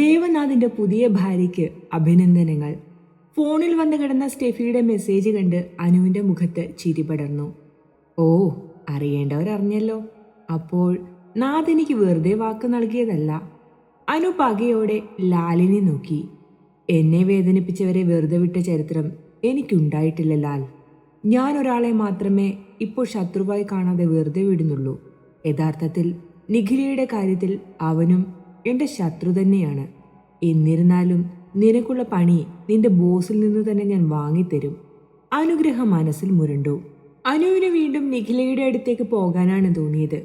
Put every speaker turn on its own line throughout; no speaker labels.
ദേവനാഥിന്റെ പുതിയ ഭാര്യയ്ക്ക് അഭിനന്ദനങ്ങൾ ഫോണിൽ വന്നു കിടന്ന സ്റ്റെഫിയുടെ മെസ്സേജ് കണ്ട് അനുവിന്റെ മുഖത്ത് ചിരി പടർന്നു ഓ അറിയേണ്ടവരറിഞ്ഞല്ലോ അപ്പോൾ നാഥനിക്ക് വെറുതെ വാക്ക് നൽകിയതല്ല അനു പകയോടെ ലാലിനെ നോക്കി എന്നെ വേദനിപ്പിച്ചവരെ വെറുതെ വിട്ട ചരിത്രം എനിക്കുണ്ടായിട്ടില്ല ലാൽ ഞാൻ ഒരാളെ മാത്രമേ ഇപ്പോൾ ശത്രുവായി കാണാതെ വെറുതെ വിടുന്നുള്ളൂ യഥാർത്ഥത്തിൽ നിഖിലയുടെ കാര്യത്തിൽ അവനും എൻ്റെ ശത്രു തന്നെയാണ് എന്നിരുന്നാലും നിനക്കുള്ള പണി നിന്റെ ബോസിൽ നിന്ന് തന്നെ ഞാൻ വാങ്ങിത്തരും അനുഗ്രഹ മനസ്സിൽ മുരണ്ടു അനുവിന് വീണ്ടും നിഖിലയുടെ അടുത്തേക്ക് പോകാനാണ് തോന്നിയത്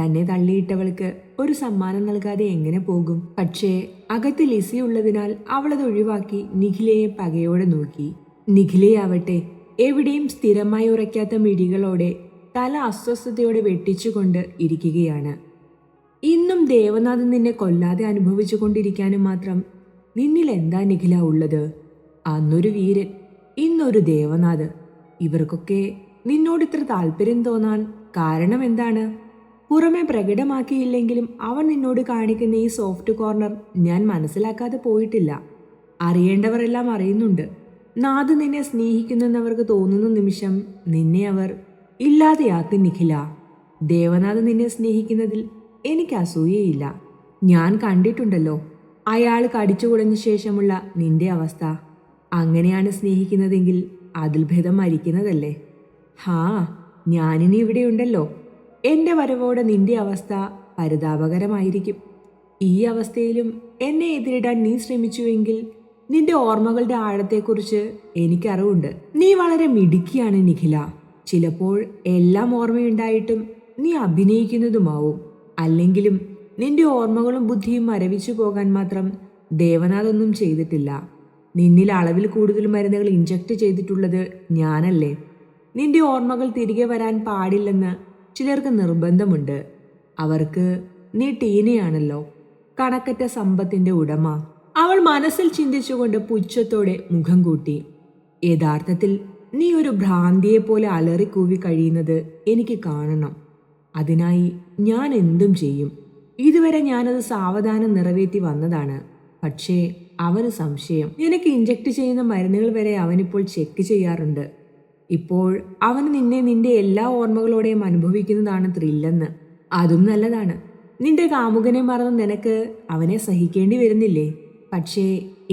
തന്നെ തള്ളിയിട്ടവൾക്ക് ഒരു സമ്മാനം നൽകാതെ എങ്ങനെ പോകും പക്ഷേ അകത്ത് ലിസി ഉള്ളതിനാൽ അവളത് ഒഴിവാക്കി നിഖിലയെ പകയോടെ നോക്കി നിഖിലയാവട്ടെ എവിടെയും സ്ഥിരമായി ഉറയ്ക്കാത്ത മിടികളോടെ തല അസ്വസ്ഥതയോടെ വെട്ടിച്ചുകൊണ്ട് ഇരിക്കുകയാണ് ഇന്നും ദേവനാഥൻ നിന്നെ കൊല്ലാതെ അനുഭവിച്ചു കൊണ്ടിരിക്കാനും മാത്രം നിന്നിൽ എന്താ നിഖില ഉള്ളത് അന്നൊരു വീരൻ ഇന്നൊരു ദേവനാഥ് ഇവർക്കൊക്കെ നിന്നോട് ഇത്ര താല്പര്യം തോന്നാൻ കാരണം എന്താണ് പുറമെ പ്രകടമാക്കിയില്ലെങ്കിലും അവൻ നിന്നോട് കാണിക്കുന്ന ഈ സോഫ്റ്റ് കോർണർ ഞാൻ മനസ്സിലാക്കാതെ പോയിട്ടില്ല അറിയേണ്ടവരെല്ലാം അറിയുന്നുണ്ട് നാഥ് നിന്നെ സ്നേഹിക്കുന്നവർക്ക് തോന്നുന്ന നിമിഷം നിന്നെ അവർ ഇല്ലാതെയാക്കി നിഖില ദേവനാഥ് നിന്നെ സ്നേഹിക്കുന്നതിൽ എനിക്ക് അസൂയയില്ല ഞാൻ കണ്ടിട്ടുണ്ടല്ലോ അയാൾ കടിച്ചു കുടഞ്ഞ ശേഷമുള്ള നിന്റെ അവസ്ഥ അങ്ങനെയാണ് സ്നേഹിക്കുന്നതെങ്കിൽ അതിൽ ഭേദം മരിക്കുന്നതല്ലേ ഹാ ഞാനിനി ഇവിടെയുണ്ടല്ലോ എൻ്റെ വരവോടെ നിന്റെ അവസ്ഥ പരിതാപകരമായിരിക്കും ഈ അവസ്ഥയിലും എന്നെ എതിരിടാൻ നീ ശ്രമിച്ചുവെങ്കിൽ നിന്റെ ഓർമ്മകളുടെ ആഴത്തെക്കുറിച്ച് എനിക്കറിവുണ്ട് നീ വളരെ മിടുക്കിയാണ് നിഖില ചിലപ്പോൾ എല്ലാം ഓർമ്മയുണ്ടായിട്ടും നീ അഭിനയിക്കുന്നതുമാവും അല്ലെങ്കിലും നിന്റെ ഓർമ്മകളും ബുദ്ധിയും മരവിച്ചു പോകാൻ മാത്രം ദേവനാഥൊന്നും ചെയ്തിട്ടില്ല നിന്നിൽ അളവിൽ കൂടുതൽ മരുന്നുകൾ ഇഞ്ചക്ട് ചെയ്തിട്ടുള്ളത് ഞാനല്ലേ നിന്റെ ഓർമ്മകൾ തിരികെ വരാൻ പാടില്ലെന്ന് ചിലർക്ക് നിർബന്ധമുണ്ട് അവർക്ക് നീ ടീനയാണല്ലോ കണക്കറ്റ സമ്പത്തിന്റെ ഉടമ അവൾ മനസ്സിൽ ചിന്തിച്ചുകൊണ്ട് പുച്ഛത്തോടെ മുഖം കൂട്ടി യഥാർത്ഥത്തിൽ നീ ഒരു ഭ്രാന്തിയെപ്പോലെ അലറിക്കൂവി കഴിയുന്നത് എനിക്ക് കാണണം അതിനായി ഞാൻ എന്തും ചെയ്യും ഇതുവരെ ഞാനത് സാവധാനം നിറവേറ്റി വന്നതാണ് പക്ഷേ അവന് സംശയം നിനക്ക് ഇഞ്ചക്ട് ചെയ്യുന്ന മരുന്നുകൾ വരെ അവനിപ്പോൾ ചെക്ക് ചെയ്യാറുണ്ട് ഇപ്പോൾ അവന് നിന്നെ നിന്റെ എല്ലാ ഓർമ്മകളോടെയും അനുഭവിക്കുന്നതാണ് ത്രില്ലെന്ന് അതും നല്ലതാണ് നിന്റെ കാമുകനെ മറന്ന് നിനക്ക് അവനെ സഹിക്കേണ്ടി വരുന്നില്ലേ പക്ഷേ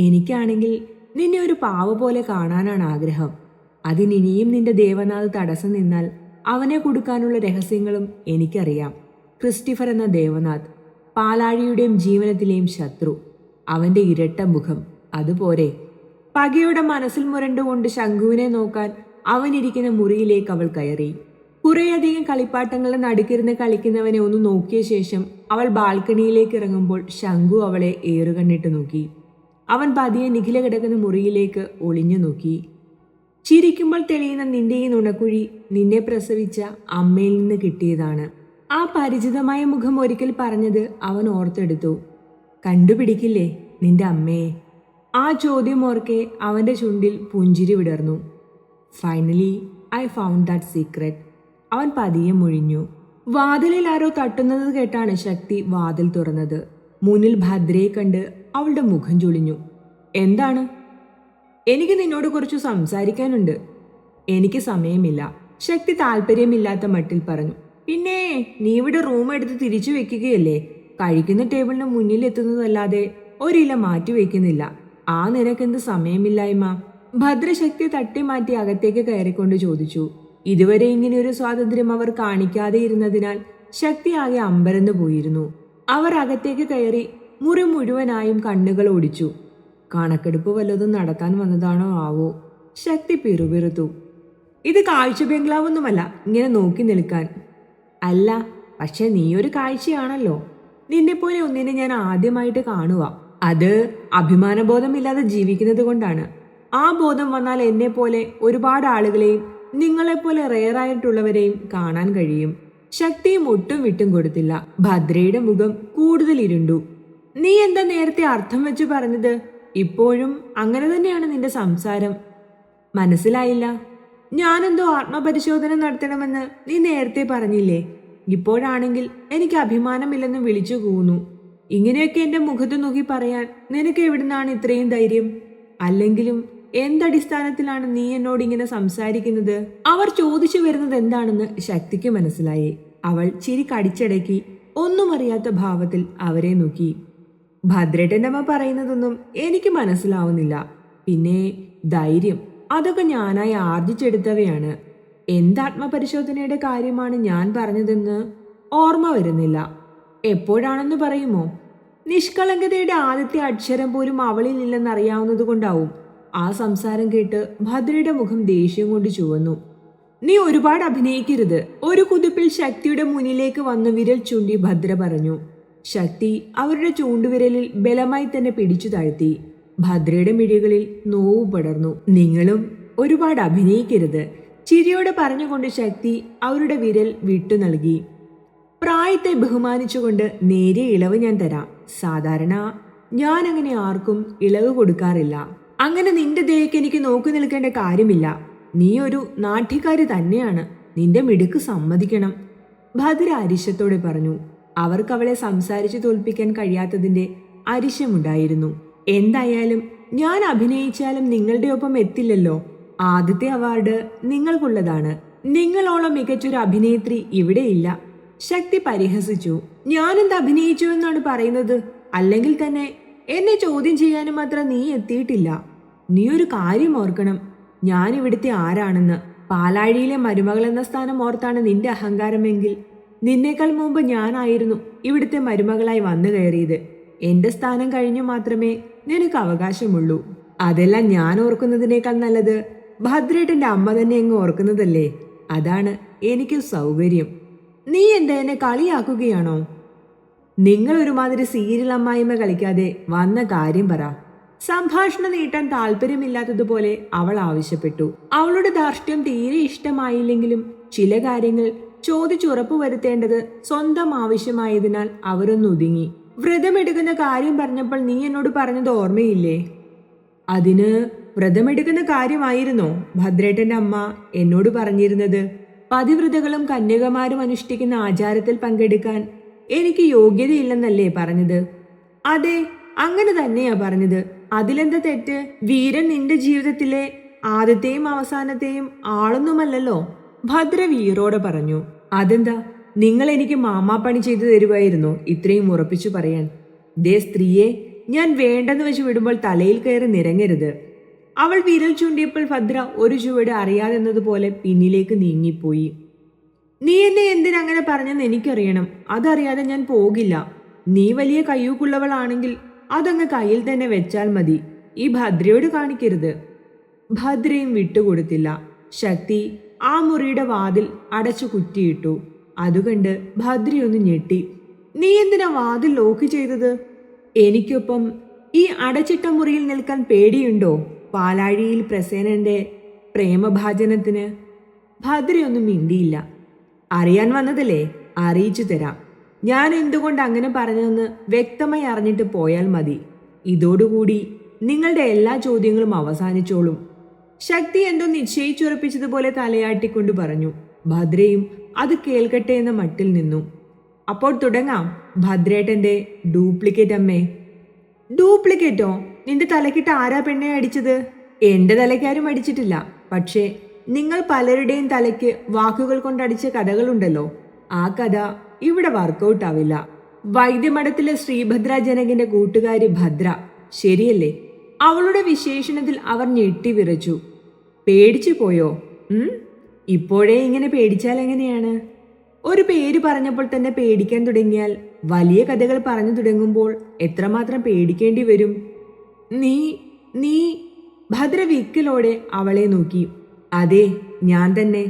എനിക്കാണെങ്കിൽ നിന്നെ ഒരു പാവ പോലെ കാണാനാണ് ആഗ്രഹം അതിനിനിയും നിന്റെ ദേവനാഥ് തടസ്സം നിന്നാൽ അവനെ കൊടുക്കാനുള്ള രഹസ്യങ്ങളും എനിക്കറിയാം ക്രിസ്റ്റിഫർ എന്ന ദേവനാഥ് പാലാഴിയുടെയും ജീവനത്തിലെയും ശത്രു അവന്റെ ഇരട്ട മുഖം അതുപോലെ പകയുടെ മനസ്സിൽ മുരണ്ടുകൊണ്ട് ശംഖുവിനെ നോക്കാൻ അവനിരിക്കുന്ന മുറിയിലേക്ക് അവൾ കയറി കുറേയധികം കളിപ്പാട്ടങ്ങളുടെ നടുക്കിരുന്ന് കളിക്കുന്നവനെ ഒന്ന് നോക്കിയ ശേഷം അവൾ ബാൽക്കണിയിലേക്ക് ഇറങ്ങുമ്പോൾ ശംഖു അവളെ ഏറുകണ്ണിട്ട് നോക്കി അവൻ പതിയെ നിഖില കിടക്കുന്ന മുറിയിലേക്ക് ഒളിഞ്ഞു നോക്കി ചിരിക്കുമ്പോൾ തെളിയുന്ന നിന്റെ ഈ നുണക്കുഴി നിന്നെ പ്രസവിച്ച അമ്മയിൽ നിന്ന് കിട്ടിയതാണ് ആ പരിചിതമായ മുഖം ഒരിക്കൽ പറഞ്ഞത് അവൻ ഓർത്തെടുത്തു കണ്ടുപിടിക്കില്ലേ നിന്റെ അമ്മയെ ആ ചോദ്യം ഓർക്കെ അവൻ്റെ ചുണ്ടിൽ പുഞ്ചിരി വിടർന്നു finally I found that secret അവൻ പതിയെ മുഴിഞ്ഞു വാതിലിൽ ആരോ തട്ടുന്നത് കേട്ടാണ് ശക്തി വാതിൽ തുറന്നത് മുന്നിൽ ഭദ്രയെ കണ്ട് അവളുടെ മുഖം ചുളിഞ്ഞു എന്താണ് എനിക്ക് നിന്നോട് കുറച്ച് സംസാരിക്കാനുണ്ട് എനിക്ക് സമയമില്ല ശക്തി താല്പര്യമില്ലാത്ത മട്ടിൽ പറഞ്ഞു പിന്നെ നീ ഇവിടെ റൂം എടുത്ത് തിരിച്ചു വെക്കുകയല്ലേ കഴിക്കുന്ന ടേബിളിന് മുന്നിൽ എത്തുന്നതല്ലാതെ ഒരില മാറ്റി വെക്കുന്നില്ല ആ നിനക്കെന്ത് സമയമില്ലായ്മ ഭദ്രശക്തി തട്ടി മാറ്റി അകത്തേക്ക് കയറിക്കൊണ്ട് ചോദിച്ചു ഇതുവരെ ഇങ്ങനെ ഒരു സ്വാതന്ത്ര്യം അവർ കാണിക്കാതെ ഇരുന്നതിനാൽ ശക്തി ആകെ അമ്പരന്ന് പോയിരുന്നു അവർ അകത്തേക്ക് കയറി മുറി മുഴുവനായും കണ്ണുകൾ ഓടിച്ചു കണക്കെടുപ്പ് വല്ലതും നടത്താൻ വന്നതാണോ ആവോ ശക്തി പിറുപിറുത്തു ഇത് കാഴ്ച ബംഗ്ലാവൊന്നുമല്ല ഇങ്ങനെ നോക്കി നിൽക്കാൻ അല്ല പക്ഷെ നീയൊരു കാഴ്ചയാണല്ലോ നിന്നെപ്പോലെ ഒന്നിനെ ഞാൻ ആദ്യമായിട്ട് കാണുക അത് അഭിമാനബോധമില്ലാതെ ജീവിക്കുന്നത് കൊണ്ടാണ് ആ ബോധം വന്നാൽ പോലെ ഒരുപാട് ആളുകളെയും നിങ്ങളെപ്പോലെ റെയറായിട്ടുള്ളവരെയും കാണാൻ കഴിയും ശക്തിയും ഒട്ടും വിട്ടും കൊടുത്തില്ല ഭദ്രയുടെ മുഖം കൂടുതൽ ഇരുണ്ടു നീ എന്താ നേരത്തെ അർത്ഥം വെച്ച് പറഞ്ഞത് ഇപ്പോഴും അങ്ങനെ തന്നെയാണ് നിന്റെ സംസാരം മനസ്സിലായില്ല ഞാനെന്തോ ആത്മപരിശോധന നടത്തണമെന്ന് നീ നേരത്തെ പറഞ്ഞില്ലേ ഇപ്പോഴാണെങ്കിൽ എനിക്ക് അഭിമാനമില്ലെന്ന് വിളിച്ചു കൂന്നു ഇങ്ങനെയൊക്കെ എൻ്റെ മുഖത്ത് നോക്കി പറയാൻ നിനക്ക് എവിടുന്നാണ് ഇത്രയും ധൈര്യം അല്ലെങ്കിലും എന്തടിസ്ഥാനത്തിലാണ് നീ എന്നോട് ഇങ്ങനെ സംസാരിക്കുന്നത് അവർ ചോദിച്ചു വരുന്നത് എന്താണെന്ന് ശക്തിക്ക് മനസ്സിലായി അവൾ ചിരി കടിച്ചടക്കി ഒന്നും അറിയാത്ത ഭാവത്തിൽ അവരെ നോക്കി ഭദ്രേട്ടൻ്റെ അമ്മ പറയുന്നതൊന്നും എനിക്ക് മനസ്സിലാവുന്നില്ല പിന്നെ ധൈര്യം അതൊക്കെ ഞാനായി ആർജിച്ചെടുത്തവയാണ് എന്താത്മപരിശോധനയുടെ കാര്യമാണ് ഞാൻ പറഞ്ഞതെന്ന് ഓർമ്മ വരുന്നില്ല എപ്പോഴാണെന്ന് പറയുമോ നിഷ്കളങ്കതയുടെ ആദ്യത്തെ അക്ഷരം പോലും അവളിൽ ഇല്ലെന്നറിയാവുന്നത് കൊണ്ടാവും ആ സംസാരം കേട്ട് ഭദ്രയുടെ മുഖം ദേഷ്യം കൊണ്ട് ചുവന്നു നീ ഒരുപാട് അഭിനയിക്കരുത് ഒരു കുതിപ്പിൽ ശക്തിയുടെ മുന്നിലേക്ക് വന്ന് വിരൽ ചൂണ്ടി ഭദ്ര പറഞ്ഞു ശക്തി അവരുടെ ചൂണ്ടുവിരലിൽ ബലമായി തന്നെ പിടിച്ചു താഴ്ത്തി ഭദ്രയുടെ മിഴികളിൽ നോവ് പടർന്നു നിങ്ങളും ഒരുപാട് അഭിനയിക്കരുത് ചിരിയോടെ പറഞ്ഞുകൊണ്ട് ശക്തി അവരുടെ വിരൽ വിട്ടു നൽകി പ്രായത്തെ ബഹുമാനിച്ചുകൊണ്ട് നേരെ ഇളവ് ഞാൻ തരാം സാധാരണ ഞാൻ അങ്ങനെ ആർക്കും ഇളവ് കൊടുക്കാറില്ല അങ്ങനെ നിന്റെ ദേഹക്ക് എനിക്ക് നോക്കി നിൽക്കേണ്ട കാര്യമില്ല നീ ഒരു നാട്യക്കാരി തന്നെയാണ് നിന്റെ മിടുക്ക് സമ്മതിക്കണം ഭദ്ര അരിശത്തോടെ പറഞ്ഞു അവർക്ക് അവളെ സംസാരിച്ചു തോൽപ്പിക്കാൻ കഴിയാത്തതിന്റെ അരിശമുണ്ടായിരുന്നു എന്തായാലും ഞാൻ അഭിനയിച്ചാലും നിങ്ങളുടെ ഒപ്പം എത്തില്ലല്ലോ ആദ്യത്തെ അവാർഡ് നിങ്ങൾക്കുള്ളതാണ് നിങ്ങളോളം മികച്ചൊരു അഭിനേത്രി ഇവിടെയില്ല ശക്തി പരിഹസിച്ചു ഞാനെന്ത് അഭിനയിച്ചു എന്നാണ് പറയുന്നത് അല്ലെങ്കിൽ തന്നെ എന്നെ ചോദ്യം ചെയ്യാനും മാത്രം നീ എത്തിയിട്ടില്ല നീ ഒരു കാര്യം ഓർക്കണം ഞാൻ ഇവിടുത്തെ ആരാണെന്ന് പാലാഴിയിലെ മരുമകൾ എന്ന സ്ഥാനം ഓർത്താണ് നിന്റെ അഹങ്കാരമെങ്കിൽ നിന്നേക്കാൾ മുമ്പ് ഞാനായിരുന്നു ഇവിടുത്തെ മരുമകളായി വന്നു കയറിയത് എൻ്റെ സ്ഥാനം കഴിഞ്ഞു മാത്രമേ നിനക്ക് അവകാശമുള്ളൂ അതെല്ലാം ഞാൻ ഓർക്കുന്നതിനേക്കാൾ നല്ലത് ഭദ്രേട്ടന്റെ അമ്മ തന്നെ അങ്ങ് ഓർക്കുന്നതല്ലേ അതാണ് എനിക്ക് സൗകര്യം നീ എന്താ എന്നെ കളിയാക്കുകയാണോ നിങ്ങൾ ഒരുമാതിരി സീരിയൽ അമ്മായിമ്മ കളിക്കാതെ വന്ന കാര്യം പറ സംഭാഷണം നീട്ടാൻ താല്പര്യമില്ലാത്തതുപോലെ അവൾ ആവശ്യപ്പെട്ടു അവളുടെ ധാർഷ്ട്യം തീരെ ഇഷ്ടമായില്ലെങ്കിലും ചില കാര്യങ്ങൾ ചോദിച്ചുറപ്പ് വരുത്തേണ്ടത് സ്വന്തം ആവശ്യമായതിനാൽ അവരൊന്നൊതുങ്ങി വ്രതമെടുക്കുന്ന കാര്യം പറഞ്ഞപ്പോൾ നീ എന്നോട് പറഞ്ഞത് ഓർമ്മയില്ലേ അതിന് വ്രതമെടുക്കുന്ന കാര്യമായിരുന്നോ ഭദ്രേട്ടന്റെ അമ്മ എന്നോട് പറഞ്ഞിരുന്നത് പതിവ്രതകളും കന്യകമാരും അനുഷ്ഠിക്കുന്ന ആചാരത്തിൽ പങ്കെടുക്കാൻ എനിക്ക് യോഗ്യതയില്ലെന്നല്ലേ പറഞ്ഞത് അതെ അങ്ങനെ തന്നെയാ പറഞ്ഞത് അതിലെന്താ തെറ്റ് വീരൻ നിന്റെ ജീവിതത്തിലെ ആദ്യത്തെയും അവസാനത്തെയും ആളൊന്നുമല്ലല്ലോ ഭദ്ര വീരോടെ പറഞ്ഞു അതെന്താ നിങ്ങൾ എനിക്ക് മാമാപ്പണി ചെയ്തു തരുമായിരുന്നു ഇത്രയും ഉറപ്പിച്ചു പറയാൻ ദേ സ്ത്രീയെ ഞാൻ വേണ്ടെന്ന് വെച്ച് വിടുമ്പോൾ തലയിൽ കയറി നിരങ്ങരുത് അവൾ വിരൽ ചൂണ്ടിയപ്പോൾ ഭദ്ര ഒരു ചുവട് അറിയാതെന്നതുപോലെ പിന്നിലേക്ക് നീങ്ങിപ്പോയി നീ എന്നെ എന്തിനങ്ങനെ പറഞ്ഞെന്ന് എനിക്കറിയണം അതറിയാതെ ഞാൻ പോകില്ല നീ വലിയ കയ്യൂക്കുള്ളവളാണെങ്കിൽ അതങ്ങ് കയ്യിൽ തന്നെ വെച്ചാൽ മതി ഈ ഭദ്രയോട് കാണിക്കരുത് ഭദ്രയും വിട്ടുകൊടുത്തില്ല ശക്തി ആ മുറിയുടെ വാതിൽ അടച്ചു കുറ്റിയിട്ടു അതുകണ്ട് ഭദ്രി ഒന്ന് ഞെട്ടി നീ എന്തിനാ വാതിൽ ലോക്ക് ചെയ്തത് എനിക്കൊപ്പം ഈ അടച്ചിട്ട മുറിയിൽ നിൽക്കാൻ പേടിയുണ്ടോ പാലാഴിയിൽ പ്രസേനന്റെ പ്രേമഭാചനത്തിന് ഭദ്രി ഒന്നും മിണ്ടിയില്ല അറിയാൻ വന്നതല്ലേ അറിയിച്ചു തരാം ഞാൻ എന്തുകൊണ്ട് അങ്ങനെ പറഞ്ഞതെന്ന് വ്യക്തമായി അറിഞ്ഞിട്ട് പോയാൽ മതി ഇതോടുകൂടി നിങ്ങളുടെ എല്ലാ ചോദ്യങ്ങളും അവസാനിച്ചോളും ശക്തി എന്തോ നിശ്ചയിച്ചുറപ്പിച്ചതുപോലെ തലയാട്ടിക്കൊണ്ട് പറഞ്ഞു ഭദ്രയും അത് കേൾക്കട്ടെ എന്ന മട്ടിൽ നിന്നു അപ്പോൾ തുടങ്ങാം ഭദ്രേട്ടന്റെ ഡ്യൂപ്ലിക്കേറ്റ് അമ്മേ ഡ്യൂപ്ലിക്കേറ്റോ നിന്റെ തലക്കിട്ട് ആരാ പെണ്ണെ അടിച്ചത് എന്റെ തലക്കാരും അടിച്ചിട്ടില്ല പക്ഷേ നിങ്ങൾ പലരുടെയും തലയ്ക്ക് വാക്കുകൾ കൊണ്ടടിച്ച കഥകളുണ്ടല്ലോ ആ കഥ ഇവിടെ വർക്കൗട്ട് ആവില്ല വൈദ്യമഠത്തിലെ ശ്രീഭദ്ര ജനകന്റെ കൂട്ടുകാരി ഭദ്ര ശരിയല്ലേ അവളുടെ വിശേഷണത്തിൽ അവർ ഞെട്ടി വിറച്ചു പേടിച്ചു പോയോ ഉം ഇപ്പോഴേ ഇങ്ങനെ പേടിച്ചാൽ എങ്ങനെയാണ് ഒരു പേര് പറഞ്ഞപ്പോൾ തന്നെ പേടിക്കാൻ തുടങ്ങിയാൽ വലിയ കഥകൾ പറഞ്ഞു തുടങ്ങുമ്പോൾ എത്രമാത്രം പേടിക്കേണ്ടി വരും നീ നീ ഭദ്രവിക്കലോടെ അവളെ നോക്കി അതെ ഞാൻ തന്നെ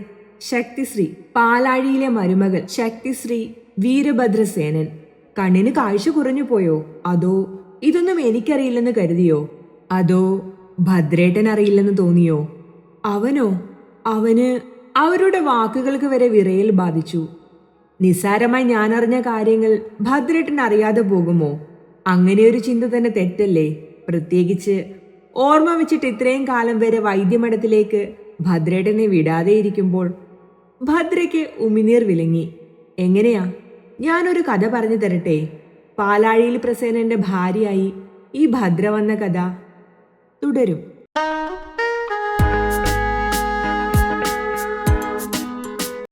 ശക്തിശ്രീ പാലാഴിയിലെ മരുമകൾ ശക്തിശ്രീ വീരഭദ്രസേനൻ കണ്ണിന് കാഴ്ച കുറഞ്ഞു പോയോ അതോ ഇതൊന്നും എനിക്കറിയില്ലെന്ന് കരുതിയോ അതോ ഭദ്രേട്ടൻ അറിയില്ലെന്ന് തോന്നിയോ അവനോ അവന് അവരുടെ വാക്കുകൾക്ക് വരെ വിറയിൽ ബാധിച്ചു നിസ്സാരമായി ഞാനറിഞ്ഞ കാര്യങ്ങൾ ഭദ്രട്ടൻ അറിയാതെ പോകുമോ അങ്ങനെയൊരു ചിന്ത തന്നെ തെറ്റല്ലേ പ്രത്യേകിച്ച് ഓർമ്മ വെച്ചിട്ട് ഇത്രയും കാലം വരെ വൈദ്യമഠത്തിലേക്ക് ഭദ്രേട്ടനെ വിടാതെ ഇരിക്കുമ്പോൾ ഭദ്രയ്ക്ക് ഉമിനീർ വിലങ്ങി എങ്ങനെയാ ഞാനൊരു കഥ പറഞ്ഞു തരട്ടെ പാലാഴിയിൽ പ്രസേനന്റെ ഭാര്യയായി ഈ ഭദ്ര വന്ന കഥ തുടരും